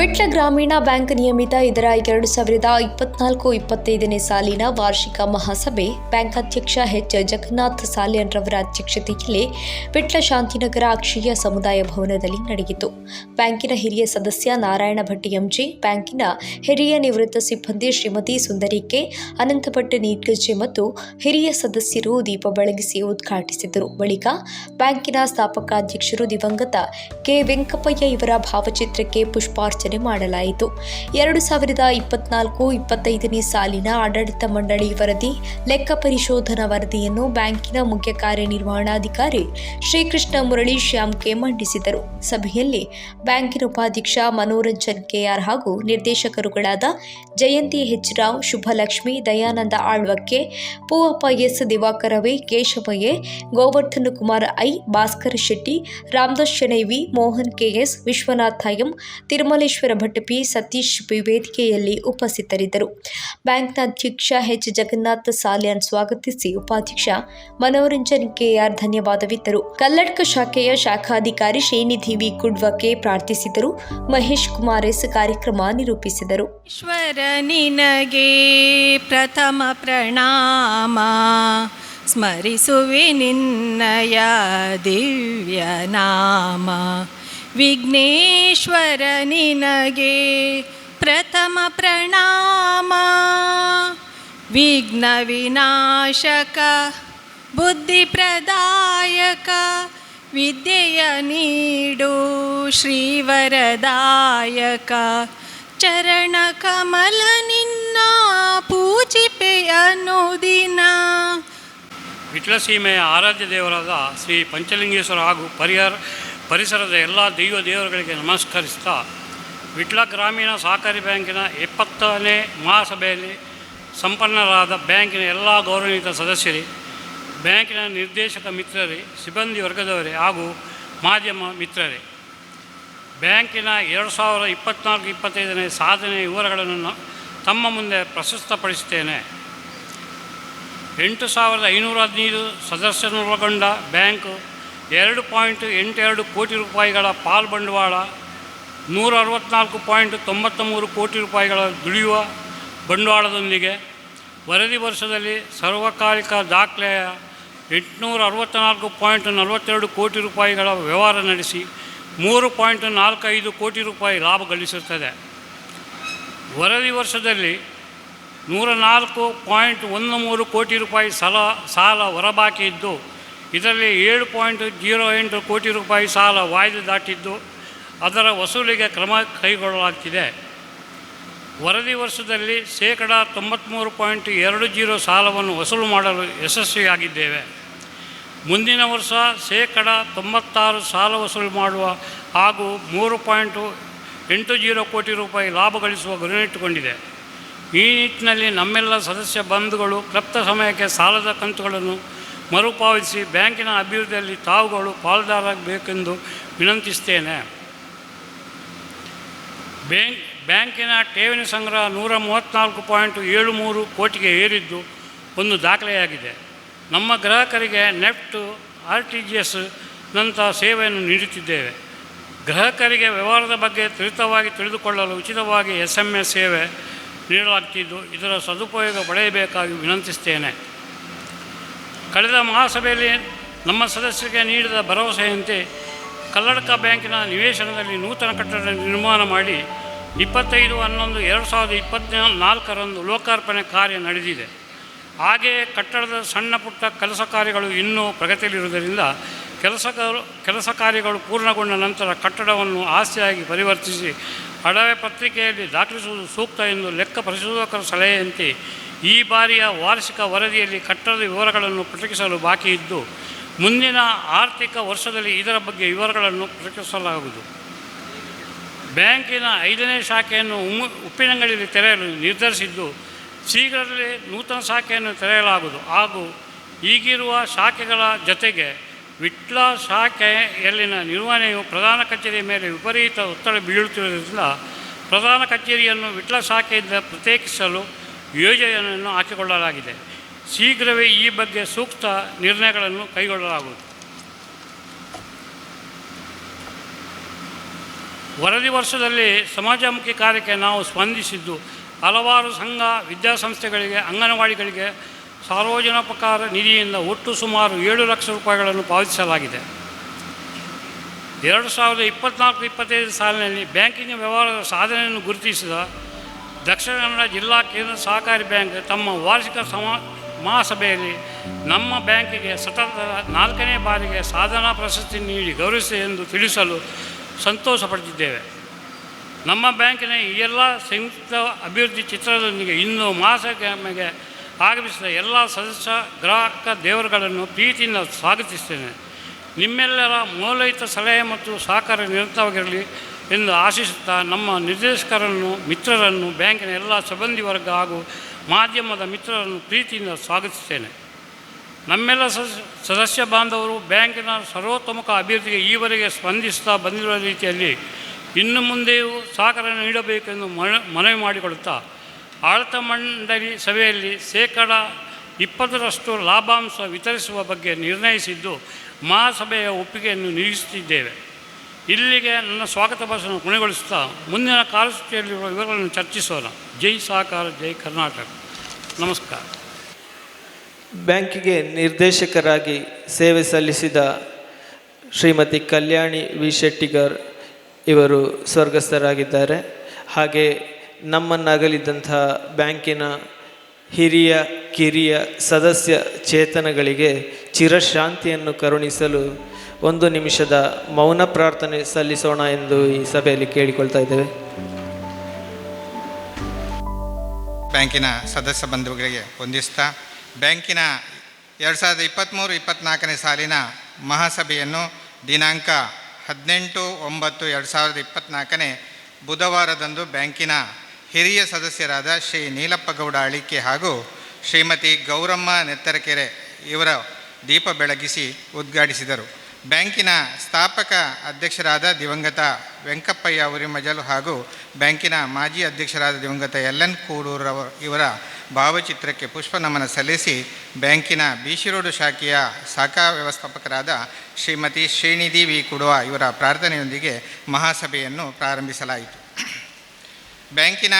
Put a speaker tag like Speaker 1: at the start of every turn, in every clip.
Speaker 1: ವಿಟ್ಲ ಗ್ರಾಮೀಣ ಬ್ಯಾಂಕ್ ನಿಯಮಿತ ಇದರ ಎರಡು ಸಾವಿರದ ಇಪ್ಪತ್ನಾಲ್ಕು ಇಪ್ಪತ್ತೈದನೇ ಸಾಲಿನ ವಾರ್ಷಿಕ ಮಹಾಸಭೆ ಬ್ಯಾಂಕ್ ಅಧ್ಯಕ್ಷ ಎಚ್ ಜಗನ್ನಾಥ್ ಸಾಲ್ಯನ್ ರವರ ಅಧ್ಯಕ್ಷತೆಯಲ್ಲಿ ವಿಟ್ಲ ಶಾಂತಿನಗರ ಅಕ್ಷಯ ಸಮುದಾಯ ಭವನದಲ್ಲಿ ನಡೆಯಿತು. ಬ್ಯಾಂಕಿನ ಹಿರಿಯ ಸದಸ್ಯ ನಾರಾಯಣ ಭಟ್ ಎಂಜಿ, ಬ್ಯಾಂಕಿನ ಹಿರಿಯ ನಿವೃತ್ತ ಸಿಬ್ಬಂದಿ ಶ್ರೀಮತಿ ಸುಂದರಿ ಕೆ, ಅನಂತಭಟ್ ನೀಟ್ಗಜ್ಜೆ ಮತ್ತು ಹಿರಿಯ ಸದಸ್ಯರು ದೀಪ ಬೆಳಗಿಸಿ ಉದ್ಘಾಟಿಸಿದರು. ಬಳಿಕ ಬ್ಯಾಂಕಿನ ಸ್ಥಾಪಕ ಅಧ್ಯಕ್ಷರು ದಿವಂಗತ ಕೆ ವೆಂಕಪ್ಪಯ್ಯ ಇವರ ಭಾವಚಿತ್ರಕ್ಕೆ ಪುಷ್ಪಾರ್ಚನೆ ಮಾಡಲಾಯಿತು. ಎರಡು ಸಾವಿರದ ಇಪ್ಪತ್ನಾಲ್ಕು ಇಪ್ಪತ್ತೈದನೇ ಸಾಲಿನ ಆಡಳಿತ ಮಂಡಳಿ ವರದಿ, ಲೆಕ್ಕ ಪರಿಶೋಧನಾ ವರದಿಯನ್ನು ಬ್ಯಾಂಕಿನ ಮುಖ್ಯ ಕಾರ್ಯನಿರ್ವಹಣಾಧಿಕಾರಿ ಶ್ರೀಕೃಷ್ಣ ಮುರಳಿ ಶ್ಯಾಮ್ ಕೆ ಮಂಡಿಸಿದರು. ಸಭೆಯಲ್ಲಿ ಬ್ಯಾಂಕಿನ ಉಪಾಧ್ಯಕ್ಷ ಮನೋರಂಜನ್ ಕೆಆರ್ ಹಾಗೂ ನಿರ್ದೇಶಕರುಗಳಾದ ಜಯಂತಿ ಎಚ್ ರಾವ್ ಶುಭಲಕ್ಷ್ಮಿ, ದಯಾನಂದ ಆಳ್ವಕ್ಕೆ, Poovappa S ದಿವಾಕರವೇ Keshavayya Govardhana Kumar I, Bhaskar Shetty, Ramdas Shenoy V Mohan KS Vishwanatha M Thirumaleshwara Bhat P. Satish P. ವೇದಿಕೆಯಲ್ಲಿ ಉಪಸ್ಥಿತರಿದ್ದರು. ಬ್ಯಾಂಕ್ನ ಅಧ್ಯಕ್ಷ ಎಚ್. ಜಗನ್ನಾಥ್ ಸಾಲ್ಯಾನ್ ಸ್ವಾಗತಿಸಿ ಉಪಾಧ್ಯಕ್ಷ ಮನೋರಂಜನ್ ಕೆಆರ್ ಧನ್ಯವಾದವಿದ್ದರು. ಕಲ್ಲಡ್ಕ ಶಾಖೆಯ ಶಾಖಾಧಿಕಾರಿ ಶ್ರೀನಿಧಿ ವಿ. ಕುಡ್ವಕ್ಕೆ ಪ್ರಾರ್ಥಿಸಿದರು. ಮಹೇಶ್ ಕುಮಾರ್ ಎಸ್. ಕಾರ್ಯಕ್ರಮ ನಿರೂಪಿಸಿದರು.
Speaker 2: ಈಶ್ವರ ನಿನಗೆ ಪ್ರಥಮ ಪ್ರಣಾಮ. ಸ್ಮರಿಸುವೆ ನಿನ್ನಯ ದಿವ್ಯ ನಾಮ ವಿಘ್ನೇಶ್ವರ ನಿನಗೆ ಪ್ರಥಮ ಪ್ರಣಾಮ. ವಿಘ್ನ ವಿನಾಶಕ, ಬುದ್ಧಿ ಪ್ರದಾಯಕ, ವಿದ್ಯೆಯ ನೀಡು ಶ್ರೀವರದಾಯಕ. ಚರಣ ಕಮಲ ನಿನ್ನ ಪೂಜಿಪೆಯನು ದಿನ
Speaker 3: ವಿಟ್ಲಸೀಮೆಯ ಆರಾಧ್ಯ ದೇವರಾದ ಶ್ರೀ ಪಂಚಲಿಂಗೇಶ್ವರ ಹಾಗೂ ಪರಿಹರ ಪರಿಸರದ ಎಲ್ಲ ದೈವ ದೇವರುಗಳಿಗೆ ನಮಸ್ಕರಿಸ್ತಾ ವಿಟ್ಲ ಗ್ರಾಮೀಣ ಸಹಕಾರಿ ಬ್ಯಾಂಕಿನ ಎಪ್ಪತ್ತನೇ ಮಹಾಸಭೆಯಲ್ಲಿ ಸಂಪನ್ನರಾದ ಬ್ಯಾಂಕಿನ ಎಲ್ಲ ಗೌರವಾನ್ವಿತ ಸದಸ್ಯರೇ, ಬ್ಯಾಂಕಿನ ನಿರ್ದೇಶಕ ಮಿತ್ರರೇ, ಸಿಬ್ಬಂದಿ ವರ್ಗದವರೇ ಹಾಗೂ ಮಾಧ್ಯಮ ಮಿತ್ರರೇ. ಬ್ಯಾಂಕಿನ ಎರಡು ಸಾವಿರದ ಇಪ್ಪತ್ತ್ನಾಲ್ಕು ಇಪ್ಪತ್ತೈದನೇ ಸಾಧನೆ ವಿವರಗಳನ್ನು ತಮ್ಮ ಮುಂದೆ ಪ್ರಶಸ್ತಪಡಿಸುತ್ತೇನೆ. ಎಂಟು ಸಾವಿರದ ಐನೂರ ಹದಿನೈದು ಸದಸ್ಯರನ್ನೊಳಗೊಂಡ ಬ್ಯಾಂಕು ಎರಡು ಪಾಯಿಂಟ್ ಎಂಟು ಎರಡು ಕೋಟಿ ರೂಪಾಯಿಗಳ ಪಾಲ್ ಬಂಡವಾಳ ನೂರ ಅರವತ್ತ್ನಾಲ್ಕು ಪಾಯಿಂಟ್ ತೊಂಬತ್ತ ಮೂರು ಕೋಟಿ ರೂಪಾಯಿಗಳ ದುಡಿಯುವ ಬಂಡವಾಳದೊಂದಿಗೆ ವರದಿ ವರ್ಷದಲ್ಲಿ ಸರ್ವಕಾಲಿಕ ದಾಖಲೆಯ ಎಂಟುನೂರ ಅರವತ್ತ್ನಾಲ್ಕು ಪಾಯಿಂಟ್ ನಲವತ್ತೆರಡು ಕೋಟಿ ರೂಪಾಯಿಗಳ ವ್ಯವಹಾರ ನಡೆಸಿ ಮೂರು ಪಾಯಿಂಟ್ ನಾಲ್ಕೈದು ಕೋಟಿ ರೂಪಾಯಿ ಲಾಭ ಗಳಿಸುತ್ತದೆ. ವರದಿ ವರ್ಷದಲ್ಲಿ ನೂರ ನಾಲ್ಕು ಪಾಯಿಂಟ್ ಒಂದು ಮೂರು ಕೋಟಿ ರೂಪಾಯಿ ಸಾಲ ಸಾಲ ಹೊರಬಾಕಿ ಇದ್ದು ಇದರಲ್ಲಿ ಏಳು ಪಾಯಿಂಟ್ ಜೀರೋ ಎಂಟು ಕೋಟಿ ರೂಪಾಯಿ ಸಾಲ ವಾಯ್ದೆ ದಾಟಿದ್ದು ಅದರ ವಸೂಲಿಗೆ ಕ್ರಮ ಕೈಗೊಳ್ಳಲಾಗ್ತಿದೆ. ವರದಿ ವರ್ಷದಲ್ಲಿ ಶೇಕಡ ತೊಂಬತ್ತ್ಮೂರು ಪಾಯಿಂಟ್ ಎರಡು ಜೀರೋ ಸಾಲವನ್ನು ವಸೂಲು ಮಾಡಲು ಯಶಸ್ವಿಯಾಗಿದ್ದೇವೆ. ಮುಂದಿನ ವರ್ಷ ಶೇಕಡ ತೊಂಬತ್ತಾರು ಸಾಲ ವಸೂಲು ಮಾಡುವ ಹಾಗೂ ಮೂರು ಪಾಯಿಂಟು ಎಂಟು ಜೀರೋ ಕೋಟಿ ರೂಪಾಯಿ ಲಾಭ ಗಳಿಸುವ ಗುರಿಯಿಟ್ಟುಕೊಂಡಿದೆ ಈ ನಿಟ್ಟಿನಲ್ಲಿ ನಮ್ಮೆಲ್ಲ ಸದಸ್ಯ ಬಂಧುಗಳು ಕ್ಲಪ್ತ ಸಮಯಕ್ಕೆ ಸಾಲದ ಕಂತುಗಳನ್ನು ಮರುಪಾವತಿಸಿ ಬ್ಯಾಂಕಿನ ಅಭಿವೃದ್ಧಿಯಲ್ಲಿ ತಾವುಗಳು ಪಾಲ್ದಾರಾಗಬೇಕೆಂದು ವಿನಂತಿಸ್ತೇನೆ. ಬ್ಯಾಂಕ್, ಬ್ಯಾಂಕಿನ ಠೇವಣಿ ಸಂಗ್ರಹ ನೂರ ಮೂವತ್ತ್ನಾಲ್ಕು ಪಾಯಿಂಟ್ ಏಳು ಮೂರು ಕೋಟಿಗೆ ಏರಿದ್ದು ಒಂದು ದಾಖಲೆಯಾಗಿದೆ. ನಮ್ಮ ಗ್ರಾಹಕರಿಗೆ NEFT, R T G S ನಂತಹ ಸೇವೆಯನ್ನು ನೀಡುತ್ತಿದ್ದೇವೆ. ಗ್ರಾಹಕರಿಗೆ ವ್ಯವಹಾರದ ಬಗ್ಗೆ ತ್ವರಿತವಾಗಿ ತಿಳಿದುಕೊಳ್ಳಲು ಉಚಿತವಾಗಿ ಎಸ್ ಎಂ ಎಸ್ ಸೇವೆ ನೀಡಲಾಗ್ತಿದ್ದು ಇದರ ಸದುಪಯೋಗ ಪಡೆಯಬೇಕಾಗಿ ವಿನಂತಿಸ್ತೇನೆ. ಕಳೆದ ಮಹಾಸಭೆಯಲ್ಲಿ ನಮ್ಮ ಸದಸ್ಯರಿಗೆ ನೀಡಿದ ಭರವಸೆಯಂತೆ ಕಲ್ಲಡಕ ಬ್ಯಾಂಕಿನ ನಿವೇಶನದಲ್ಲಿ ನೂತನ ಕಟ್ಟಡ ನಿರ್ಮಾಣ ಮಾಡಿ ಇಪ್ಪತ್ತೈದು, ಹನ್ನೊಂದು, ಎರಡು ಸಾವಿರದ ಇಪ್ಪತ್ತ ನಾಲ್ಕರಂದು ಲೋಕಾರ್ಪಣೆ ಕಾರ್ಯ ನಡೆದಿದೆ. ಹಾಗೆಯೇ ಕಟ್ಟಡದ ಸಣ್ಣ ಪುಟ್ಟ ಕೆಲಸ ಕಾರ್ಯಗಳು ಇನ್ನೂ ಪ್ರಗತಿಯಲ್ಲಿರುವುದರಿಂದ ಕೆಲಸ ಕೆಲಸ ಕಾರ್ಯಗಳು ಪೂರ್ಣಗೊಂಡ ನಂತರ ಕಟ್ಟಡವನ್ನು ಆಸ್ತಿಯಾಗಿ ಪರಿವರ್ತಿಸಿ, ಅಡವೆ ಪತ್ರಿಕೆಯಲ್ಲಿ ದಾಖಲಿಸುವುದು ಸೂಕ್ತ ಎಂದು ಲೆಕ್ಕ ಪರಿಶೋಧಕರ ಸಲಹೆಯಂತೆ ಈ ಬಾರಿಯ ವಾರ್ಷಿಕ ವರದಿಯಲ್ಲಿ ಕಟ್ಟಡದ ವಿವರಗಳನ್ನು ಪ್ರಕಟಿಸಲು ಬಾಕಿ ಇದ್ದು, ಮುಂದಿನ ಆರ್ಥಿಕ ವರ್ಷದಲ್ಲಿ ಇದರ ಬಗ್ಗೆ ವಿವರಗಳನ್ನು ಪ್ರಕಟಿಸಲಾಗುವುದು. ಬ್ಯಾಂಕಿನ ಐದನೇ ಶಾಖೆಯನ್ನು ಉಪ್ಪಿನಂಗಡಿಯಲ್ಲಿ ತೆರೆಯಲು ನಿರ್ಧರಿಸಿದ್ದು, ಶೀಘ್ರದಲ್ಲೇ ನೂತನ ಶಾಖೆಯನ್ನು ತೆರೆಯಲಾಗುವುದು. ಹಾಗೂ ಈಗಿರುವ ಶಾಖೆಗಳ ಜೊತೆಗೆ ವಿಟ್ಲ ಶಾಖೆಯಲ್ಲಿನ ನಿರ್ವಹಣೆಯು ಪ್ರಧಾನ ಕಚೇರಿಯ ಮೇಲೆ ವಿಪರೀತ ಒತ್ತಡ ಬೀಳುತ್ತಿರುವುದರಿಂದ ಪ್ರಧಾನ ಕಚೇರಿಯನ್ನು ವಿಟ್ಲ ಶಾಖೆಯಿಂದ ಪ್ರತ್ಯೇಕಿಸಲು ಯೋಜನೆಯನ್ನು ಹಾಕಿಕೊಳ್ಳಲಾಗಿದೆ. ಶೀಘ್ರವೇ ಈ ಬಗ್ಗೆ ಸೂಕ್ತ ನಿರ್ಣಯಗಳನ್ನು ಕೈಗೊಳ್ಳಲಾಗುವುದು. ವರದಿ ವರ್ಷದಲ್ಲಿ ಸಮಾಜಮುಖಿ ಕಾರ್ಯಕ್ಕೆ ನಾವು ಸ್ಪಂದಿಸಿದ್ದು, ಹಲವಾರು ಸಂಘ, ವಿದ್ಯಾಸಂಸ್ಥೆಗಳಿಗೆ, ಅಂಗನವಾಡಿಗಳಿಗೆ ಸಾರ್ವಜನೋಪಕಾರ ನಿಧಿಯಿಂದ ಒಟ್ಟು ಸುಮಾರು ಏಳು ಲಕ್ಷ ರೂಪಾಯಿಗಳನ್ನು ಪಾವತಿಸಲಾಗಿದೆ. ಎರಡು ಸಾವಿರದ ಇಪ್ಪತ್ತ್ನಾಲ್ಕು ಇಪ್ಪತ್ತೈದು ಸಾಲಿನಲ್ಲಿ ಬ್ಯಾಂಕಿಂಗ್ ವ್ಯವಹಾರದ ಸಾಧನೆಯನ್ನು ಗುರುತಿಸಿದ ದಕ್ಷಿಣ ಕನ್ನಡ ಜಿಲ್ಲಾ ಕೇಂದ್ರ ಸಹಕಾರಿ ಬ್ಯಾಂಕ್ ತಮ್ಮ ವಾರ್ಷಿಕ ಸಮ, ಮಹಾಸಭೆಯಲ್ಲಿ ನಮ್ಮ ಬ್ಯಾಂಕಿಗೆ ಸತತ ನಾಲ್ಕನೇ ಬಾರಿಗೆ ಸಾಧನಾ ಪ್ರಶಸ್ತಿ ನೀಡಿ ಗೌರವಿಸಿದೆ ಎಂದು ತಿಳಿಸಲು ಸಂತೋಷಪಡುತ್ತಿದ್ದೇವೆ ನಮ್ಮ ಬ್ಯಾಂಕಿನ ಈ ಎಲ್ಲ ಸಂಯುಕ್ತ ಅಭಿವೃದ್ಧಿ ಚಿತ್ರದೊಂದಿಗೆ ಇಂದು ಮಹಾಸಭೆಗೆ ಆಗಮಿಸಿದ ಎಲ್ಲ ಸದಸ್ಯ, ಗ್ರಾಹಕ ದೇವರುಗಳನ್ನು ಪ್ರೀತಿಯಿಂದ ಸ್ವಾಗತಿಸ್ತೇನೆ ನಿಮ್ಮೆಲ್ಲರ ಮೌಲ್ಯಯುತ ಸಲಹೆ ಮತ್ತು ಸಹಕಾರ ನಿರಂತರವಾಗಿರಲಿ ಎಂದು ಆಶಿಸುತ್ತಾ ನಮ್ಮ ನಿರ್ದೇಶಕರನ್ನು, ಮಿತ್ರರನ್ನು, ಬ್ಯಾಂಕಿನ ಎಲ್ಲ ಸಿಬ್ಬಂದಿ ವರ್ಗ ಹಾಗೂ ಮಾಧ್ಯಮದ ಮಿತ್ರರನ್ನು ಪ್ರೀತಿಯಿಂದ ಸ್ವಾಗತಿಸುತ್ತೇನೆ. ನಮ್ಮೆಲ್ಲ ಸದಸ್ಯ ಬಾಂಧವರು ಬ್ಯಾಂಕಿನ ಸರ್ವೋತ್ತಮುಖ ಅಭಿವೃದ್ಧಿಗೆ ಈವರೆಗೆ ಸ್ಪಂದಿಸುತ್ತಾ ಬಂದಿರುವ ರೀತಿಯಲ್ಲಿ ಇನ್ನು ಮುಂದೆಯೂ ಸಹಕಾರ ನೀಡಬೇಕೆಂದು ಮನ, ಮನವಿ ಮಾಡಿಕೊಳ್ಳುತ್ತಾ ಆಡಳಿತ ಮಂಡಳಿ ಸಭೆಯಲ್ಲಿ ಶೇಕಡ ಇಪ್ಪತ್ತರಷ್ಟು ಲಾಭಾಂಶ ವಿತರಿಸುವ ಬಗ್ಗೆ ನಿರ್ಣಯಿಸಿದ್ದು ಮಹಾಸಭೆಯ ಒಪ್ಪಿಗೆಯನ್ನು ನಿರೀಕ್ಷಿಸುತ್ತಿದ್ದೇವೆ ಇಲ್ಲಿಗೆ ನನ್ನ ಸ್ವಾಗತ ಭಾಷಣ ಕೊನೆಗೊಳಿಸ್ತಾ ಮುಂದಿನ ಕಾಲಸೂಚಿಯಲ್ಲಿರುವ ವಿವರಗಳನ್ನು ಚರ್ಚಿಸೋಣ. ಜೈ ಸಹಕಾರ ಜೈ ಕರ್ನಾಟಕ. ನಮಸ್ಕಾರ.
Speaker 4: ಬ್ಯಾಂಕಿಗೆ ನಿರ್ದೇಶಕರಾಗಿ ಸೇವೆ ಸಲ್ಲಿಸಿದ ಶ್ರೀಮತಿ ಕಲ್ಯಾಣಿ ವಿ. ಶೆಟ್ಟಿಗರ್ ಇವರು ಸ್ವರ್ಗಸ್ಥರಾಗಿದ್ದಾರೆ. ಹಾಗೆ ನಮ್ಮನ್ನಗಲಿದ್ದಂಥ ಬ್ಯಾಂಕಿನ ಹಿರಿಯ, ಕಿರಿಯ, ಸದಸ್ಯ ಚೇತನಗಳಿಗೆ ಚಿರಶಾಂತಿಯನ್ನು ಕರುಣಿಸಲು ಒಂದು ನಿಮಿಷದ ಮೌನ ಪ್ರಾರ್ಥನೆ ಸಲ್ಲಿಸೋಣ ಎಂದು ಈ ಸಭೆಯಲ್ಲಿ ಕೇಳಿಕೊಳ್ತಾ ಇದ್ದೇವೆ.
Speaker 5: ಬ್ಯಾಂಕಿನ ಸದಸ್ಯ ಬಂಧುಗಳಿಗೆ ವಂದಿಸ್ತಾ. ಬ್ಯಾಂಕಿನ ಎರಡು ಸಾವಿರದ ಇಪ್ಪತ್ತ್ಮೂರು ಇಪ್ಪತ್ತ್ನಾಲ್ಕನೇ ಸಾಲಿನ ಮಹಾಸಭೆಯನ್ನು ದಿನಾಂಕ ಹದಿನೆಂಟು ಒಂಬತ್ತು ಎರಡು ಸಾವಿರದ ಇಪ್ಪತ್ತ್ನಾಲ್ಕನೇ ಬುಧವಾರದಂದು ಬ್ಯಾಂಕಿನ ಹಿರಿಯ ಸದಸ್ಯರಾದ ಶ್ರೀ ನೀಲಪ್ಪ ಗೌಡ ಅಳಿಕೆ ಹಾಗೂ ಶ್ರೀಮತಿ ಗೌರಮ್ಮ ನೆತ್ತರಕೆರೆ ಇವರ ದೀಪ ಬೆಳಗಿಸಿ ಉದ್ಘಾಟಿಸಿದರು. ಬ್ಯಾಂಕಿನ ಸ್ಥಾಪಕ ಅಧ್ಯಕ್ಷರಾದ ದಿವಂಗತ ವೆಂಕಪ್ಪಯ್ಯ ಉರಿಮಜಲು ಹಾಗೂ ಬ್ಯಾಂಕಿನ ಮಾಜಿ ಅಧ್ಯಕ್ಷರಾದ ದಿವಂಗತ ಎಲ್ ಎನ್ ಇವರ ಭಾವಚಿತ್ರಕ್ಕೆ ಪುಷ್ಪ ನಮನ ಸಲ್ಲಿಸಿ ಬ್ಯಾಂಕಿನ ಬೀಶಿರೋಡು ಶಾಖೆಯ ಶಾಖಾ ವ್ಯವಸ್ಥಾಪಕರಾದ ಶ್ರೀಮತಿ ಶ್ರೀನಿಧಿ ವಿ ಕುಡುವ ಇವರ ಪ್ರಾರ್ಥನೆಯೊಂದಿಗೆ ಮಹಾಸಭೆಯನ್ನು ಪ್ರಾರಂಭಿಸಲಾಯಿತು. ಬ್ಯಾಂಕಿನ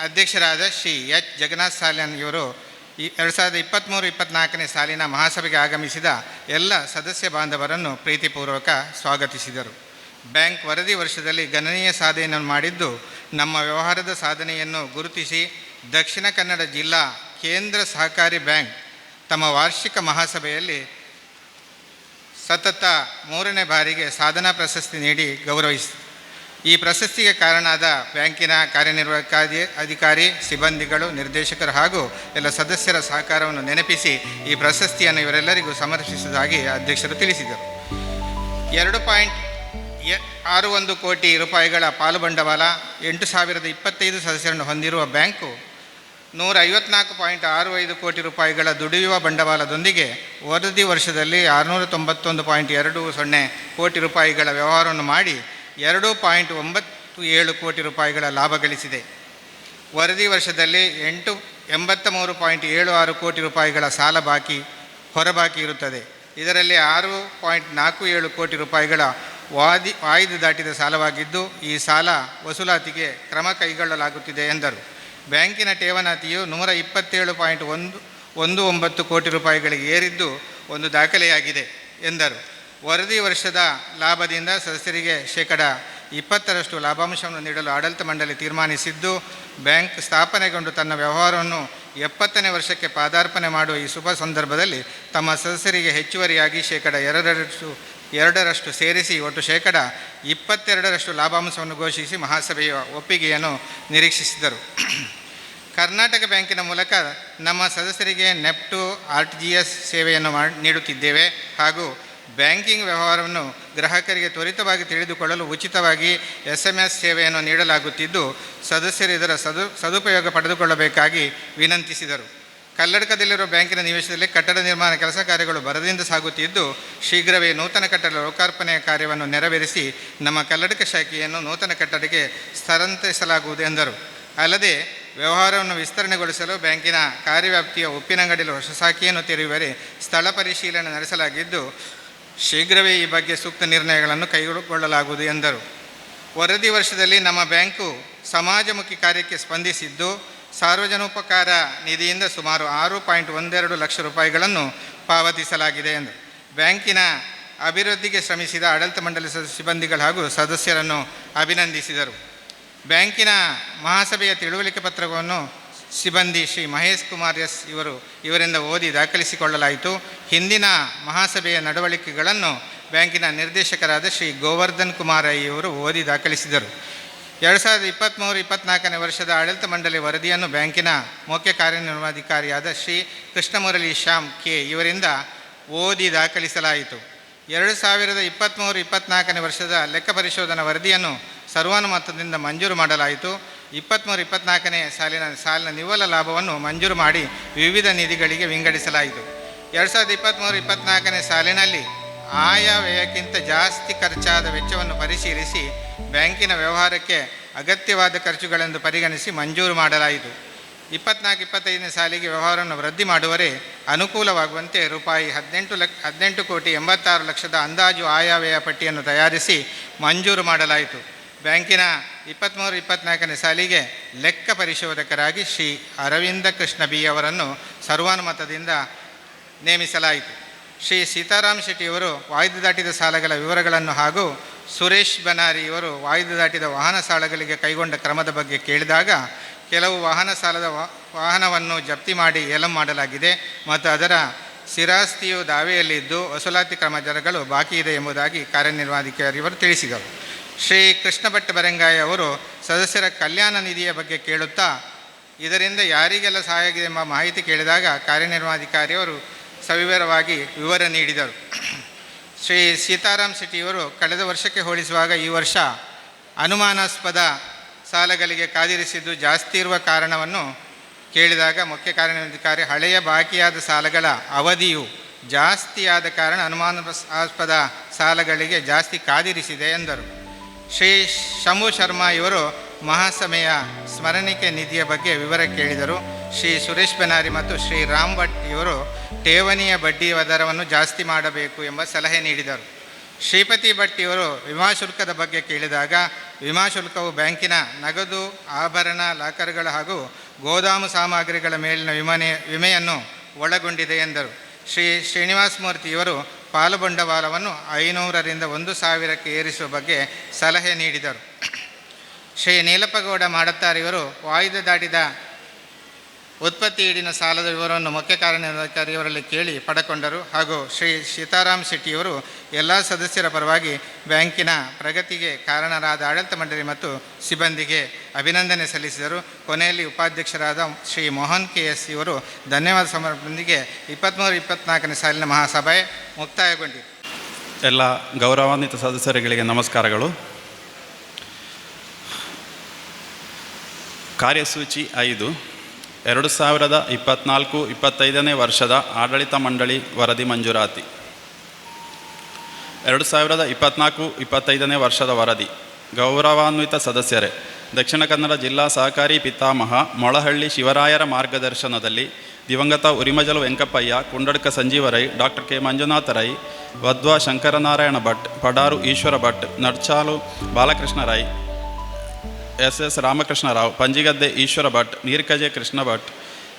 Speaker 5: ಅಧ್ಯಕ್ಷರಾದ ಶ್ರೀ ಎಚ್. ಜಗನ್ನಾಥ್ ಸಾಲ್ಯನ್ ಇವರು ಈ ಎರಡು ಸಾವಿರದ ಇಪ್ಪತ್ತ್ಮೂರು ಇಪ್ಪತ್ತ್ನಾಲ್ಕನೇ ಸಾಲಿನ ಮಹಾಸಭೆಗೆ ಆಗಮಿಸಿದ ಎಲ್ಲ ಸದಸ್ಯ ಬಾಂಧವರನ್ನು ಪ್ರೀತಿಪೂರ್ವಕ ಸ್ವಾಗತಿಸಿದರು. ಬ್ಯಾಂಕ್ ವರದಿ ವರ್ಷದಲ್ಲಿ ಗಣನೀಯ ಸಾಧನೆಯನ್ನು ಮಾಡಿದ್ದು, ನಮ್ಮ ವ್ಯವಹಾರದ ಸಾಧನೆಯನ್ನು ಗುರುತಿಸಿ ದಕ್ಷಿಣ ಕನ್ನಡ ಜಿಲ್ಲಾ ಕೇಂದ್ರ ಸಹಕಾರಿ ಬ್ಯಾಂಕ್ ತಮ್ಮ ವಾರ್ಷಿಕ ಮಹಾಸಭೆಯಲ್ಲಿ ಸತತ ಮೂರನೇ ಬಾರಿಗೆ ಸಾಧನಾ ಪ್ರಶಸ್ತಿ ನೀಡಿ ಗೌರವಿಸಿ ಈ ಪ್ರಶಸ್ತಿಗೆ ಕಾರಣಾದ ಬ್ಯಾಂಕಿನ ಕಾರ್ಯನಿರ್ವಾಹಕ ಅಧಿಕಾರಿ, ಸಿಬ್ಬಂದಿಗಳು, ನಿರ್ದೇಶಕರು ಹಾಗೂ ಎಲ್ಲ ಸದಸ್ಯರ ಸಹಕಾರವನ್ನು ನೆನಪಿಸಿ ಈ ಪ್ರಶಸ್ತಿಯನ್ನು ಇವರೆಲ್ಲರಿಗೂ ಸಮರ್ಪಿಸುವುದಾಗಿ ಅಧ್ಯಕ್ಷರು ತಿಳಿಸಿದರು. ಎರಡು ಪಾಯಿಂಟ್ ಆರು ಒಂದು ಕೋಟಿ ರೂಪಾಯಿಗಳ ಪಾಲು ಬಂಡವಾಳ, ಎಂಟು ಸಾವಿರದ ಇಪ್ಪತ್ತೈದು ಸದಸ್ಯರನ್ನು ಹೊಂದಿರುವ ಬ್ಯಾಂಕು, ನೂರ ಐವತ್ನಾಲ್ಕು ಪಾಯಿಂಟ್ ಆರು ಐದು ಕೋಟಿ ರೂಪಾಯಿಗಳ ದುಡಿಯುವ ಬಂಡವಾಳದೊಂದಿಗೆ ವರದಿ ವರ್ಷದಲ್ಲಿ ಆರುನೂರ ತೊಂಬತ್ತೊಂದು ಪಾಯಿಂಟ್ ಎರಡು ಸೊನ್ನೆ ಕೋಟಿ ರೂಪಾಯಿಗಳ ವ್ಯವಹಾರವನ್ನು ಮಾಡಿ ಎರಡು ಪಾಯಿಂಟ್ ಒಂಬತ್ತು ಏಳು ಕೋಟಿ ರೂಪಾಯಿಗಳ ಲಾಭ ಗಳಿಸಿದೆ. ವರದಿ ವರ್ಷದಲ್ಲಿ ಎಂಟು ಎಂಬತ್ತ ಮೂರು ಪಾಯಿಂಟ್ ಏಳು ಆರು ಕೋಟಿ ರೂಪಾಯಿಗಳ ಸಾಲ ಬಾಕಿ, ಹೊರಬಾಕಿ ಇರುತ್ತದೆ. ಇದರಲ್ಲಿ ಆರು ಪಾಯಿಂಟ್ ನಾಲ್ಕು ಏಳು ಕೋಟಿ ರೂಪಾಯಿಗಳ ವಾದಿ ವಾಯಿದು ದಾಟಿದ ಸಾಲವಾಗಿದ್ದು, ಈ ಸಾಲ ವಸೂಲಾತಿಗೆ ಕ್ರಮ ಕೈಗೊಳ್ಳಲಾಗುತ್ತಿದೆ ಎಂದರು. ಬ್ಯಾಂಕಿನ ಠೇವಣಾತಿಯು ನೂರ ಇಪ್ಪತ್ತೇಳು ಪಾಯಿಂಟ್ ಒಂದು ಒಂದು ಒಂಬತ್ತು ಕೋಟಿ ರೂಪಾಯಿಗಳಿಗೆ ಏರಿದ್ದು ಒಂದು ದಾಖಲೆಯಾಗಿದೆ ಎಂದರು. ವರದಿ ವರ್ಷದ ಲಾಭದಿಂದ ಸದಸ್ಯರಿಗೆ ಶೇಕಡ ಇಪ್ಪತ್ತರಷ್ಟು ಲಾಭಾಂಶವನ್ನು ನೀಡಲು ಆಡಳಿತ ಮಂಡಳಿ ತೀರ್ಮಾನಿಸಿದ್ದು, ಬ್ಯಾಂಕ್ ಸ್ಥಾಪನೆಗೊಂಡು ತನ್ನ ವ್ಯವಹಾರವನ್ನು ಎಪ್ಪತ್ತನೇ ವರ್ಷಕ್ಕೆ ಪಾದಾರ್ಪಣೆ ಮಾಡುವ ಈ ಶುಭ ಸಂದರ್ಭದಲ್ಲಿ ತಮ್ಮ ಸದಸ್ಯರಿಗೆ ಹೆಚ್ಚುವರಿಯಾಗಿ ಶೇಕಡ ಎರಡರಷ್ಟು ಎರಡರಷ್ಟು ಸೇರಿಸಿ ಒಟ್ಟು ಶೇಕಡ ಇಪ್ಪತ್ತೆರಡರಷ್ಟು ಲಾಭಾಂಶವನ್ನು ಘೋಷಿಸಿ ಮಹಾಸಭೆಯ ಒಪ್ಪಿಗೆಯನ್ನು ನಿರೀಕ್ಷಿಸಿದರು. ಕರ್ನಾಟಕ ಬ್ಯಾಂಕಿನ ಮೂಲಕ ನಮ್ಮ ಸದಸ್ಯರಿಗೆ NEFT R T G S ಸೇವೆಯನ್ನು ಮಾಡಿ ನೀಡುತ್ತಿದ್ದೇವೆ ಹಾಗೂ ಬ್ಯಾಂಕಿಂಗ್ ವ್ಯವಹಾರವನ್ನು ಗ್ರಾಹಕರಿಗೆ ತ್ವರಿತವಾಗಿ ತಿಳಿದುಕೊಳ್ಳಲು ಉಚಿತವಾಗಿ ಎಸ್ ಎಂ ಎಸ್ ಸೇವೆಯನ್ನು ನೀಡಲಾಗುತ್ತಿದ್ದು, ಸದಸ್ಯರು ಇದರ ಸದು, ಸದುಪಯೋಗ ಪಡೆದುಕೊಳ್ಳಬೇಕಾಗಿ ವಿನಂತಿಸಿದರು. ಕಲ್ಲಡಕದಲ್ಲಿರುವ ಬ್ಯಾಂಕಿನ ನಿವೇಶದಲ್ಲಿ ಕಟ್ಟಡ ನಿರ್ಮಾಣ ಕೆಲಸ ಕಾರ್ಯಗಳು ಬರದಿಂದ ಸಾಗುತ್ತಿದ್ದು, ಶೀಘ್ರವೇ ನೂತನ ಕಟ್ಟಡ ಲೋಕಾರ್ಪಣೆಯ ಕಾರ್ಯವನ್ನು ನೆರವೇರಿಸಿ ನಮ್ಮ ಕಲ್ಲಡಕ ಶಾಖೆಯನ್ನು ನೂತನ ಕಟ್ಟಡಕ್ಕೆ ಸ್ಥಳಾಂತರಿಸಲಾಗುವುದು ಎಂದರು. ಅಲ್ಲದೆ, ವ್ಯವಹಾರವನ್ನು ವಿಸ್ತರಣೆಗೊಳಿಸಲು ಬ್ಯಾಂಕಿನ ಕಾರ್ಯವ್ಯಾಪ್ತಿಯ ಉಪ್ಪಿನಂಗಡಿಯಲ್ಲಿ ಹೊಸ ಶಾಖೆಯನ್ನು ತೆರೆಯುವರೆ ಸ್ಥಳ ಪರಿಶೀಲನೆ ನಡೆಸಲಾಗಿದ್ದು ಶೀಘ್ರವೇ ಈ ಬಗ್ಗೆ ಸೂಕ್ತ ನಿರ್ಣಯಗಳನ್ನು ಕೈಗೊಳ್ಳಲಾಗುವುದು ಎಂದರು. ವರದಿ ವರ್ಷದಲ್ಲಿ ನಮ್ಮ ಬ್ಯಾಂಕು ಸಮಾಜಮುಖಿ ಕಾರ್ಯಕ್ಕೆ ಸ್ಪಂದಿಸಿದ್ದು, ಸಾರ್ವಜನೋಪಕಾರ ನಿಧಿಯಿಂದ ಸುಮಾರು ಆರು ಪಾಯಿಂಟ್ ಒಂದೆರಡು ಲಕ್ಷ ರೂಪಾಯಿಗಳನ್ನು ಪಾವತಿಸಲಾಗಿದೆ ಎಂದು. ಬ್ಯಾಂಕಿನ ಅಭಿವೃದ್ಧಿಗೆ ಶ್ರಮಿಸಿದ ಆಡಳಿತ ಮಂಡಳಿ ಸಿಬ್ಬಂದಿಗಳು ಹಾಗೂ ಸದಸ್ಯರನ್ನು ಅಭಿನಂದಿಸಿದರು. ಬ್ಯಾಂಕಿನ ಮಹಾಸಭೆಯ ತಿಳುವಳಿಕೆ ಪತ್ರವನ್ನು ಸಿಬ್ಬಂದಿ ಶ್ರೀ ಮಹೇಶ್ ಕುಮಾರ್ ಎಸ್ ಇವರು ಇವರಿಂದ ಓದಿ ದಾಖಲಿಸಿಕೊಳ್ಳಲಾಯಿತು. ಹಿಂದಿನ ಮಹಾಸಭೆಯ ನಡವಳಿಕೆಗಳನ್ನು ಬ್ಯಾಂಕಿನ ನಿರ್ದೇಶಕರಾದ ಶ್ರೀ ಗೋವರ್ಧನ್ ಕುಮಾರ್ ಇವರು ಓದಿ ದಾಖಲಿಸಿದರು. ಎರಡು ಸಾವಿರದ ಇಪ್ಪತ್ತ್ಮೂರು ಇಪ್ಪತ್ತ್ನಾಲ್ಕನೇ ವರ್ಷದ ಆಡಳಿತ ಮಂಡಳಿ ವರದಿಯನ್ನು ಬ್ಯಾಂಕಿನ ಮುಖ್ಯ ಕಾರ್ಯನಿರ್ವಹಣಾಧಿಕಾರಿಯಾದ ಶ್ರೀ ಕೃಷ್ಣಮುರಳಿ ಶ್ಯಾಮ್ ಕೆ ಇವರಿಂದ ಓದಿ ದಾಖಲಿಸಲಾಯಿತು. ಎರಡು ಸಾವಿರದ ಇಪ್ಪತ್ತ್ಮೂರು ಇಪ್ಪತ್ತ್ನಾಲ್ಕನೇ ವರ್ಷದ ಲೆಕ್ಕ ಪರಿಶೋಧನಾ ವರದಿಯನ್ನು ಸರ್ವಾನುಮತದಿಂದ ಮಂಜೂರು ಮಾಡಲಾಯಿತು. ಇಪ್ಪತ್ತ್ಮೂರು ಇಪ್ಪತ್ತ್ನಾಲ್ಕನೇ ಸಾಲಿನ ಸಾಲಿನ ನಿವ್ವಳ ಲಾಭವನ್ನು ಮಂಜೂರು ಮಾಡಿ ವಿವಿಧ ನಿಧಿಗಳಿಗೆ ವಿಂಗಡಿಸಲಾಯಿತು. ಎರಡು ಸಾವಿರದ ಇಪ್ಪತ್ತ್ಮೂರು ಇಪ್ಪತ್ತ್ನಾಲ್ಕನೇ ಸಾಲಿನಲ್ಲಿ ಆಯಾ ವ್ಯಯಕ್ಕಿಂತ ಜಾಸ್ತಿ ಖರ್ಚಾದ ವೆಚ್ಚವನ್ನು ಪರಿಶೀಲಿಸಿ ಬ್ಯಾಂಕಿನ ವ್ಯವಹಾರಕ್ಕೆ ಅಗತ್ಯವಾದ ಖರ್ಚುಗಳೆಂದು ಪರಿಗಣಿಸಿ ಮಂಜೂರು ಮಾಡಲಾಯಿತು. ಇಪ್ಪತ್ನಾಲ್ಕು, ಇಪ್ಪತ್ತೈದನೇ ಸಾಲಿಗೆ ವ್ಯವಹಾರವನ್ನು ವೃದ್ಧಿ ಮಾಡುವರೆ ಅನುಕೂಲವಾಗುವಂತೆ ರೂಪಾಯಿ ಹದಿನೆಂಟು ಲಕ್ಷ ಹದಿನೆಂಟು ಕೋಟಿ ಎಂಬತ್ತಾರು ಲಕ್ಷದ ಅಂದಾಜು ಆಯವ್ಯಯ ಪಟ್ಟಿಯನ್ನು ತಯಾರಿಸಿ ಮಂಜೂರು ಮಾಡಲಾಯಿತು. ಬ್ಯಾಂಕಿನ ಇಪ್ಪತ್ತ್ಮೂರು ಇಪ್ಪತ್ನಾಲ್ಕನೇ ಸಾಲಿಗೆ ಲೆಕ್ಕ ಪರಿಶೋಧಕರಾಗಿ ಶ್ರೀ ಅರವಿಂದ ಕೃಷ್ಣ ಬಿ ಅವರನ್ನು ಸರ್ವಾನುಮತದಿಂದ ನೇಮಿಸಲಾಯಿತು. ಶ್ರೀ ಸೀತಾರಾಮ್ ಶೆಟ್ಟಿಯವರು ವಾಯ್ದು ದಾಟಿದ ಸಾಲಗಳ ವಿವರಗಳನ್ನು ಹಾಗೂ ಸುರೇಶ್ ಬನಾರಿ ಇವರು ವಾಯ್ದು ದಾಟಿದ ವಾಹನ ಸಾಲಗಳಿಗೆ ಕೈಗೊಂಡ ಕ್ರಮದ ಬಗ್ಗೆ ಕೇಳಿದಾಗ ಕೆಲವು ವಾಹನ ಸಾಲದ ವಾಹನವನ್ನು ಜಪ್ತಿ ಮಾಡಿ ಏಲಂ ಮಾಡಲಾಗಿದೆ ಮತ್ತು ಅದರ ಸ್ಥಿರಾಸ್ತಿಯು ದಾವೆಯಲ್ಲಿದ್ದು, ವಸೂಲಾತಿ ಕ್ರಮ ದರಗಳು ಬಾಕಿ ಇದೆ ಎಂಬುದಾಗಿ ಕಾರ್ಯನಿರ್ವಹಣಾಧಿಕಾರಿಯವರು ತಿಳಿಸಿದರು. ಶ್ರೀ ಕೃಷ್ಣ ಭಟ್ ಬರಂಗಾಯ ಅವರು ಸದಸ್ಯರ ಕಲ್ಯಾಣ ನಿಧಿಯ ಬಗ್ಗೆ ಕೇಳುತ್ತಾ, ಇದರಿಂದ ಯಾರಿಗೆಲ್ಲ ಸಹಾಯ ಆಗಿದೆ ಎಂಬ ಮಾಹಿತಿ ಕೇಳಿದಾಗ ಕಾರ್ಯನಿರ್ವಹಣಾಧಿಕಾರಿಯವರು ಸವಿವರವಾಗಿ ವಿವರ ನೀಡಿದರು. ಶ್ರೀ ಸೀತಾರಾಮ್ ಶೆಟ್ಟಿಯವರು ಕಳೆದ ವರ್ಷಕ್ಕೆ ಹೋಲಿಸುವಾಗ ಈ ವರ್ಷ ಅನುಮಾನಾಸ್ಪದ ಸಾಲಗಳಿಗೆ ಕಾದಿರಿಸಿದ್ದು ಜಾಸ್ತಿ ಇರುವ ಕಾರಣವನ್ನು ಕೇಳಿದಾಗ ಮುಖ್ಯ ಕಾರ್ಯನಿರ್ವಹಣಾಧಿಕಾರಿ, ಹಳೆಯ ಬಾಕಿಯಾದ ಸಾಲಗಳ ಅವಧಿಯು ಜಾಸ್ತಿಯಾದ ಕಾರಣ ಅನುಮಾನಾಸ್ಪದ ಸಾಲಗಳಿಗೆ ಜಾಸ್ತಿ ಕಾದಿರಿಸಿದೆ ಎಂದರು. ಶ್ರೀ ಶಮು ಶರ್ಮಾ ಇವರು ಮಹಾಸಭೆಯ ಸ್ಮರಣಿಕೆ ನಿಧಿಯ ಬಗ್ಗೆ ವಿವರ ಕೇಳಿದರು. ಶ್ರೀ ಸುರೇಶ್ ಬೆನಾರಿ ಮತ್ತು ಶ್ರೀ ರಾಮ್ ಭಟ್ ಇವರು ಠೇವಣಿಯ ಬಡ್ಡಿ ದರವನ್ನು ಜಾಸ್ತಿ ಮಾಡಬೇಕು ಎಂಬ ಸಲಹೆ ನೀಡಿದರು. ಶ್ರೀಪತಿ ಭಟ್ ಇವರು ವಿಮಾ ಶುಲ್ಕದ ಬಗ್ಗೆ ಕೇಳಿದಾಗ, ವಿಮಾ ಶುಲ್ಕವು ಬ್ಯಾಂಕಿನ ನಗದು, ಆಭರಣ, ಲಾಕರ್ಗಳ ಹಾಗೂ ಗೋದಾಮು ಸಾಮಗ್ರಿಗಳ ಮೇಲಿನ ವಿಮನೆ, ವಿಮೆಯನ್ನು ಒಳಗೊಂಡಿದೆ ಎಂದರು. ಶ್ರೀ ಶ್ರೀನಿವಾಸ ಮೂರ್ತಿ ಇವರು ಪಾಲು ಬಂಡವಾಳವನ್ನು ಐನೂರರಿಂದ ಒಂದು ಸಾವಿರಕ್ಕೆ ಏರಿಸುವ ಬಗ್ಗೆ ಸಲಹೆ ನೀಡಿದರು. ಶ್ರೀ ನೀಲಪ್ಪಗೌಡ ಮಾಡುತ್ತಾರೆ ಇವರು ವಾಯುದ ದಾಟಿದ ಉತ್ಪತ್ತಿ ಈಡಿನ ಸಾಲದ ವಿವರವನ್ನು ಮುಖ್ಯ ಕಾರ್ಯನಿರ್ವಹಣಾಧಿಕಾರಿಯವರಲ್ಲಿ ಕೇಳಿ ಪಡೆಕೊಂಡರು. ಹಾಗೂ ಶ್ರೀ ಸೀತಾರಾಮ್ ಶೆಟ್ಟಿಯವರು ಎಲ್ಲ ಸದಸ್ಯರ ಪರವಾಗಿ ಬ್ಯಾಂಕಿನ ಪ್ರಗತಿಗೆ ಕಾರಣರಾದ ಆಡಳಿತ ಮಂಡಳಿ ಮತ್ತು ಸಿಬ್ಬಂದಿಗೆ ಅಭಿನಂದನೆ ಸಲ್ಲಿಸಿದರು. ಕೊನೆಯಲ್ಲಿ ಉಪಾಧ್ಯಕ್ಷರಾದ ಶ್ರೀ ಮೋಹನ್ ಕೆ ಎಸ್ ಇವರು ಧನ್ಯವಾದ ಸಮರ್ಪಣೆಯೊಂದಿಗೆ ಇಪ್ಪತ್ತ್ಮೂರು ಇಪ್ಪತ್ತ್ನಾಲ್ಕನೇ ಸಾಲಿನ ಮಹಾಸಭೆ ಮುಕ್ತಾಯಗೊಂಡಿತು.
Speaker 6: ಎಲ್ಲ ಗೌರವಾನ್ವಿತ ಸದಸ್ಯರುಗಳಿಗೆ ನಮಸ್ಕಾರಗಳು. ಕಾರ್ಯಸೂಚಿ ಐದು. ಎರಡು ಸಾವಿರದ ಇಪ್ಪತ್ನಾಲ್ಕು ಇಪ್ಪತ್ತೈದನೇ ವರ್ಷದ ಆಡಳಿತ ಮಂಡಳಿ ವರದಿ ಮಂಜೂರಾತಿ. ಎರಡು ಸಾವಿರದ ಇಪ್ಪತ್ನಾಲ್ಕು ಇಪ್ಪತ್ತೈದನೇ ವರ್ಷದ ವರದಿ. ಗೌರವಾನ್ವಿತ ಸದಸ್ಯರೇ, ದಕ್ಷಿಣ ಕನ್ನಡ ಜಿಲ್ಲಾ ಸಹಕಾರಿ ಪಿತಾಮಹ ಮೊಳಹಳ್ಳಿ ಶಿವರಾಯರ ಮಾರ್ಗದರ್ಶನದಲ್ಲಿ ದಿವಂಗತ Urimajalu Venkappayya, Kundadka Sanjeevarai, doctor K Manjunatha Rai, Vadwa Shankaranarayana Bhat, Padaru Eshwara Bhat, Nadchalu Balakrishna Rai S S Ramakrishnarao, Panjigadde Eshwara Bhat, Neerkaje Krishna Bhat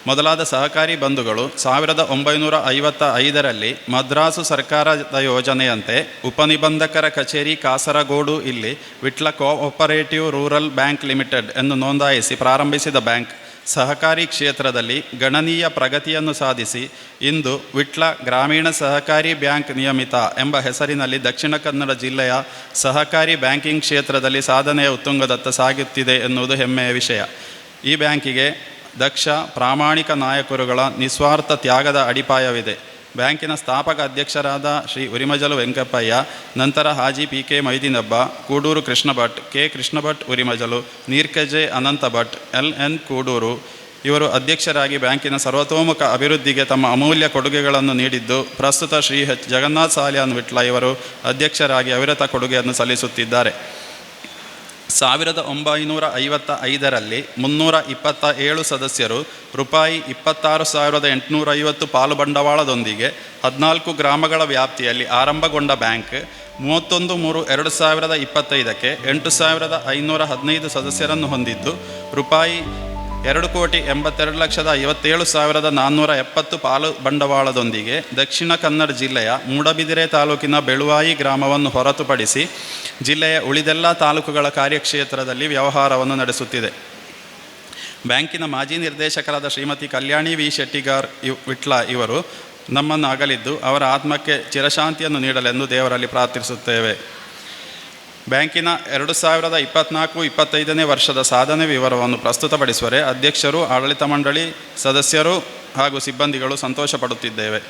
Speaker 6: ಮೊದಲಾದ ಸಹಕಾರಿ ಬಂಧುಗಳು ಸಾವಿರದ ಒಂಬೈನೂರ ಐವತ್ತ ಐದರಲ್ಲಿ ಮದ್ರಾಸು ಸರ್ಕಾರದ ಯೋಜನೆಯಂತೆ ಉಪನಿಬಂಧಕರ ಕಚೇರಿ ಕಾಸರಗೋಡು ಇಲ್ಲಿ Vitla cooperative rural bank limited ಎಂದು ನೋಂದಾಯಿಸಿ ಪ್ರಾರಂಭಿಸಿದ ಬ್ಯಾಂಕ್. ಸಹಕಾರಿ ಕ್ಷೇತ್ರದಲ್ಲಿ ಗಣನೀಯ ಪ್ರಗತಿಯನ್ನು ಸಾಧಿಸಿ ಇಂದು ವಿಟ್ಲ ಗ್ರಾಮೀಣ ಸಹಕಾರಿ ಬ್ಯಾಂಕ್ ನಿಯಮಿತ ಎಂಬ ಹೆಸರಿನಲ್ಲಿ ದಕ್ಷಿಣ ಕನ್ನಡ ಜಿಲ್ಲೆಯ ಸಹಕಾರಿ ಬ್ಯಾಂಕಿಂಗ್ ಕ್ಷೇತ್ರದಲ್ಲಿ ಸಾಧನೆಯ ಉತ್ತುಂಗದತ್ತ ಸಾಗುತ್ತಿದೆ ಎನ್ನುವುದು ಹೆಮ್ಮೆಯ ವಿಷಯ. ಈ ಬ್ಯಾಂಕಿಗೆ ದಕ್ಷ ಪ್ರಾಮಾಣಿಕ ನಾಯಕರುಗಳ ನಿಸ್ವಾರ್ಥ ತ್ಯಾಗದ ಅಡಿಪಾಯವಿದೆ. ಬ್ಯಾಂಕಿನ ಸ್ಥಾಪಕ ಅಧ್ಯಕ್ಷರಾದ ಶ್ರೀ ಉರಿಮಜಲು ವೆಂಕಪ್ಪಯ್ಯ, ನಂತರ Haji P K Maidinabba, Kuduru Krishna Bhat K Krishna Bhat Urimajalu, Neerkaje Anantha Bhat L N Kuduru ಇವರು ಅಧ್ಯಕ್ಷರಾಗಿ ಬ್ಯಾಂಕಿನ ಸರ್ವತೋಮುಖ ಅಭಿವೃದ್ಧಿಗೆ ತಮ್ಮ ಅಮೂಲ್ಯ ಕೊಡುಗೆಗಳನ್ನು ನೀಡಿದ್ದು, ಪ್ರಸ್ತುತ ಶ್ರೀ ಎಚ್ ಜಗನ್ನಾಥ್ ಸಾಲಿಯಾನ್ ವಿಟ್ಲ ಇವರು ಅಧ್ಯಕ್ಷರಾಗಿ ಅವಿರತ ಕೊಡುಗೆಯನ್ನು ಸಲ್ಲಿಸುತ್ತಿದ್ದಾರೆ. ಸಾವಿರದ ಒಂಬೈನೂರ ಐವತ್ತ ಐದರಲ್ಲಿ ಮುನ್ನೂರ ಇಪ್ಪತ್ತ ಏಳು ಸದಸ್ಯರು, ರೂಪಾಯಿ ಇಪ್ಪತ್ತಾರು ಸಾವಿರದ ಎಂಟುನೂರೈವತ್ತು ಪಾಲು ಬಂಡವಾಳದೊಂದಿಗೆ ಹದಿನಾಲ್ಕು ಗ್ರಾಮಗಳ ವ್ಯಾಪ್ತಿಯಲ್ಲಿ ಆರಂಭಗೊಂಡ ಬ್ಯಾಂಕ್, ಮೂವತ್ತೊಂದು ಮೂರು ಎರಡು ಸಾವಿರದ ಇಪ್ಪತ್ತೈದಕ್ಕೆ ಎಂಟು ಸಾವಿರದ ಐನೂರ ಹದಿನೈದು ಸದಸ್ಯರನ್ನು ಹೊಂದಿದ್ದು, ರೂಪಾಯಿ ಎರಡು ಕೋಟಿ ಎಂಬತ್ತೆರಡು ಲಕ್ಷದ ಐವತ್ತೇಳು ಸಾವಿರದ ನಾನ್ನೂರ ಎಪ್ಪತ್ತು ಪಾಲು ಬಂಡವಾಳದೊಂದಿಗೆ ದಕ್ಷಿಣ ಕನ್ನಡ ಜಿಲ್ಲೆಯ ಮೂಡಬಿದಿರೆ ತಾಲೂಕಿನ ಬೆಳುವಾಯಿ ಗ್ರಾಮವನ್ನು ಹೊರತುಪಡಿಸಿ ಜಿಲ್ಲೆಯ ಉಳಿದೆಲ್ಲ ತಾಲೂಕುಗಳ ಕಾರ್ಯಕ್ಷೇತ್ರದಲ್ಲಿ ವ್ಯವಹಾರವನ್ನು ನಡೆಸುತ್ತಿದೆ. ಬ್ಯಾಂಕಿನ ಮಾಜಿ ನಿರ್ದೇಶಕರಾದ ಶ್ರೀಮತಿ ಕಲ್ಯಾಣಿ ವಿ. ಶೆಟ್ಟಿಗಾರ್ ಇವ್ ವಿಟ್ಲ ಇವರು ನಮ್ಮನ್ನು ಅಗಲಿದ್ದು ಅವರ ಆತ್ಮಕ್ಕೆ ಚಿರಶಾಂತಿಯನ್ನು ನೀಡಲೆಂದು ದೇವರಲ್ಲಿ ಪ್ರಾರ್ಥಿಸುತ್ತೇವೆ. ಬ್ಯಾಂಕಿನ ಎರಡು ಸಾವಿರದ ಇಪ್ಪತ್ನಾಲ್ಕು ಇಪ್ಪತ್ತೈದನೇ ವರ್ಷದ ಸಾಧನೆ ವಿವರವನ್ನು ಪ್ರಸ್ತುತಪಡಿಸುವರೆ ಅಧ್ಯಕ್ಷರು, ಆಡಳಿತ ಮಂಡಳಿ ಸದಸ್ಯರು ಹಾಗೂ ಸಿಬ್ಬಂದಿಗಳು ಸಂತೋಷಪಡುತ್ತಿದ್ದೇವೆ.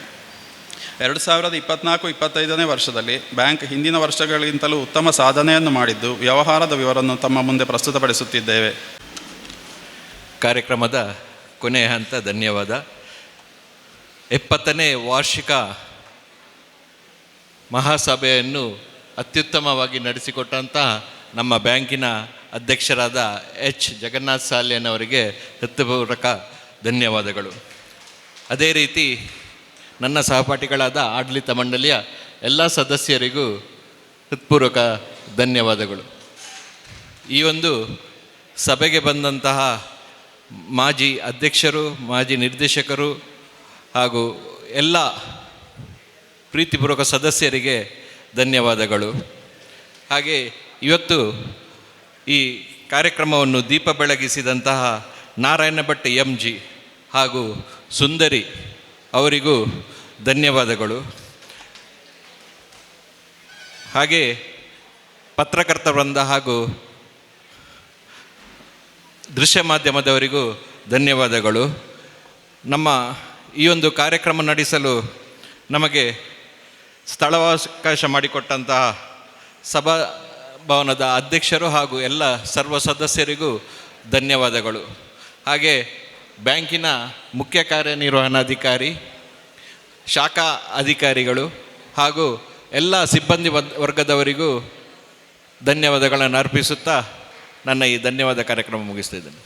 Speaker 6: ಎರಡು ಸಾವಿರದ ಇಪ್ಪತ್ನಾಲ್ಕು ಇಪ್ಪತ್ತೈದನೇ ವರ್ಷದಲ್ಲಿ ಬ್ಯಾಂಕ್ ಹಿಂದಿನ ವರ್ಷಗಳಿಗಿಂತಲೂ ಉತ್ತಮ ಸಾಧನೆಯನ್ನು ಮಾಡಿದ್ದು, ವ್ಯವಹಾರದ ವಿವರವನ್ನು ತಮ್ಮ ಮುಂದೆ ಪ್ರಸ್ತುತಪಡಿಸುತ್ತಿದ್ದೇವೆ.
Speaker 7: ಕಾರ್ಯಕ್ರಮದ ಕೊನೆಯ ಹಂತ ಧನ್ಯವಾದ. ಎಪ್ಪತ್ತನೇ ವಾರ್ಷಿಕ ಮಹಾಸಭೆಯನ್ನು ಅತ್ಯುತ್ತಮವಾಗಿ ನಡೆಸಿಕೊಟ್ಟಂತಹ ನಮ್ಮ ಬ್ಯಾಂಕಿನ ಅಧ್ಯಕ್ಷರಾದ ಎಚ್. ಜಗನ್ನಾಥ್ ಸಾಲ್ಯನವರಿಗೆ ಹೃತ್ಪೂರ್ವಕ ಧನ್ಯವಾದಗಳು. ಅದೇ ರೀತಿ ನನ್ನ ಸಹಪಾಠಿಗಳಾದ ಆಡಳಿತ ಮಂಡಳಿಯ ಎಲ್ಲ ಸದಸ್ಯರಿಗೂ ಹೃತ್ಪೂರ್ವಕ ಧನ್ಯವಾದಗಳು. ಈ ಒಂದು ಸಭೆಗೆ ಬಂದಂತಹ ಮಾಜಿ ಅಧ್ಯಕ್ಷರು, ಮಾಜಿ ನಿರ್ದೇಶಕರು ಹಾಗೂ ಎಲ್ಲ ಪ್ರೀತಿಪೂರ್ವಕ ಸದಸ್ಯರಿಗೆ ಧನ್ಯವಾದಗಳು. ಹಾಗೆ ಇವತ್ತು ಈ ಕಾರ್ಯಕ್ರಮವನ್ನು ದೀಪ ಬೆಳಗಿಸಿದಂತಹ ನಾರಾಯಣ ಭಟ್ ಎಂ ಜಿ ಹಾಗೂ ಸುಂದರಿ ಅವರಿಗೂ ಧನ್ಯವಾದಗಳು. ಹಾಗೆ ಪತ್ರಕರ್ತ ವೃಂದ ಹಾಗೂ ದೃಶ್ಯ ಮಾಧ್ಯಮದವರಿಗೂ ಧನ್ಯವಾದಗಳು. ನಮ್ಮ ಈ ಒಂದು ಕಾರ್ಯಕ್ರಮ ನಡೆಸಲು ನಮಗೆ ಸ್ಥಳಾವಕಾಶ ಮಾಡಿಕೊಟ್ಟಂತಹ ಸಭಾ ಭವನದ ಅಧ್ಯಕ್ಷರು ಹಾಗೂ ಎಲ್ಲ ಸರ್ವ ಸದಸ್ಯರಿಗೂ ಧನ್ಯವಾದಗಳು. ಹಾಗೆ ಬ್ಯಾಂಕಿನ ಮುಖ್ಯ ಕಾರ್ಯನಿರ್ವಹಣಾಧಿಕಾರಿ, ಶಾಖಾ ಅಧಿಕಾರಿಗಳು ಹಾಗೂ ಎಲ್ಲ ಸಿಬ್ಬಂದಿ ವರ್ಗದವರಿಗೂ ಧನ್ಯವಾದಗಳನ್ನು ಅರ್ಪಿಸುತ್ತಾ ನನ್ನ ಈ ಧನ್ಯವಾದ ಕಾರ್ಯಕ್ರಮ ಮುಗಿಸ್ತಿದ್ದೇನೆ